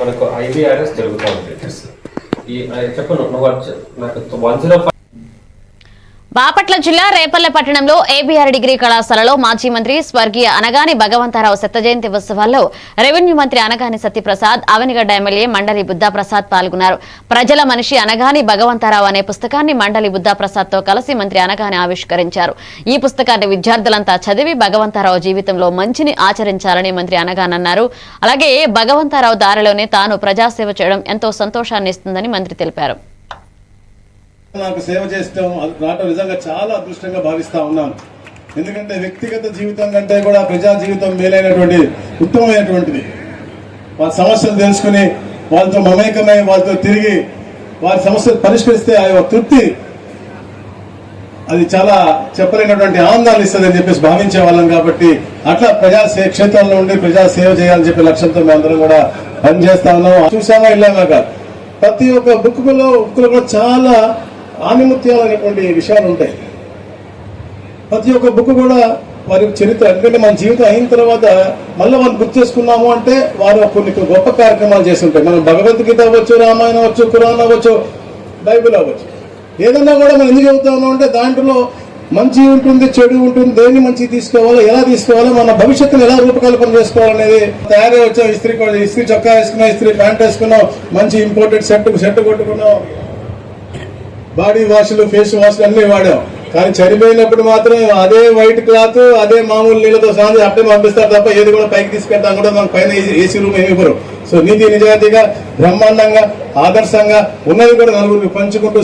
మనకు ఐబీఆర్ఎస్ జరుగుతూ ఉంది. ఈ చెప్పను చెప్పు నువ్వు నాకు వన్ జీరో బాపట్ల జిల్లా రేపల్లె పట్టణంలో ఏబీఆర్ డిగ్రీ కళాశాలలో మాజీ మంత్రి స్వర్గీయ అనగాని భగవంతరావు శత జయంతి ఉత్సవాల్లో రెవెన్యూ మంత్రి అనగాని సత్యప్రసాద్ అవనిగడ్డ ఎమ్మెల్యే మండలి బుద్ధాప్రసాద్ పాల్గొన్నారు. ప్రజల మనిషి అనగాని భగవంతరావు అనే పుస్తకాన్ని మండలి బుద్ధాప్రసాద్తో కలిసి మంత్రి అనగాని ఆవిష్కరించారు. ఈ పుస్తకాన్ని విద్యార్థులంతా చదివి భగవంతరావు జీవితంలో మంచిని ఆచరించాలని మంత్రి అనగాని అన్నారు. అలాగే భగవంతరావు దారిలోనే తాను ప్రజాసేవ చేయడం ఎంతో సంతోషాన్ని ఇస్తుందని మంత్రి తెలిపారు. నాకు సేవ చేస్తాం అది నిజంగా చాలా అదృష్టంగా భావిస్తా ఉన్నాను. ఎందుకంటే వ్యక్తిగత జీవితం కంటే కూడా ప్రజా జీవితం మేలైనటువంటి ఉత్తమమైనటువంటిది. వారి సమస్యలు తెలుసుకుని వాళ్ళతో మమేకమై వాళ్ళతో తిరిగి వారి సమస్యలు పరిష్కరిస్తే ఆ యొక్క తృప్తి అది చాలా చెప్పలేనటువంటి ఆనందాన్ని ఇస్తుందని చెప్పేసి భావించే వాళ్ళం కాబట్టి అట్లా ప్రజా క్షేత్రంలో ఉండి ప్రజా సేవ చేయాలని చెప్పే లక్ష్యంతో మేమందరం కూడా పనిచేస్తా ఉన్నాం. చూసామా వెళ్ళామా ప్రతి ఒక్క బుక్లో బుక్లో కూడా చాలా ఆనిముత్యాలు అనేటువంటి విషయాలు ఉంటాయి. ప్రతి ఒక్క బుక్ కూడా వారి చరిత్ర ఎందుకంటే మన జీవితం అయిన తర్వాత మళ్ళీ వాళ్ళు గుర్తు చేసుకున్నాము అంటే వారు కొన్ని గొప్ప కార్యక్రమాలు చేసి ఉంటాయి మనం భగవద్గీత అవ్వచ్చు రామాయణం అవ్వచ్చు కురాన్ అవ్వచ్చు బైబిల్ అవ్వచ్చు. ఏదన్నా కూడా మనం ఎందుకు చెబుతా అంటే దాంట్లో మంచి ఉంటుంది చెడు ఉంటుంది దేన్ని మంచి తీసుకోవాలో ఎలా తీసుకోవాలో మన భవిష్యత్తును ఎలా రూపకల్పన చేసుకోవాలనేది తయారై వచ్చాం. ఇస్త్రీ కూడా ఇస్త్రీ చొక్కా వేసుకున్నాం ఇస్త్రీ ప్యాంట్ వేసుకున్నాం మంచి ఇంపోర్టెడ్ షర్ట్ షర్ట్ కొట్టుకున్నాం. బాడీ వాష్లు ఫేస్ వాష్లు అన్నీ వాడాం. కానీ చనిపోయినప్పుడు మాత్రం అదే వైట్ క్లాత్ అదే మామూలు నీళ్ళతో స్నానం చేసి అప్పుడే పంపిస్తారు తప్ప ఏది కూడా పైకి తీసుకెళ్తాం కూడా మనకు పైన ఏసీ రూమ్ ఏమి ఇవ్వరు. సో నీతి నిజాయితీగా బ్రహ్మాండంగా ఆదర్శంగా ఉన్నది కూడా నలుగురికి పంచుకుంటూ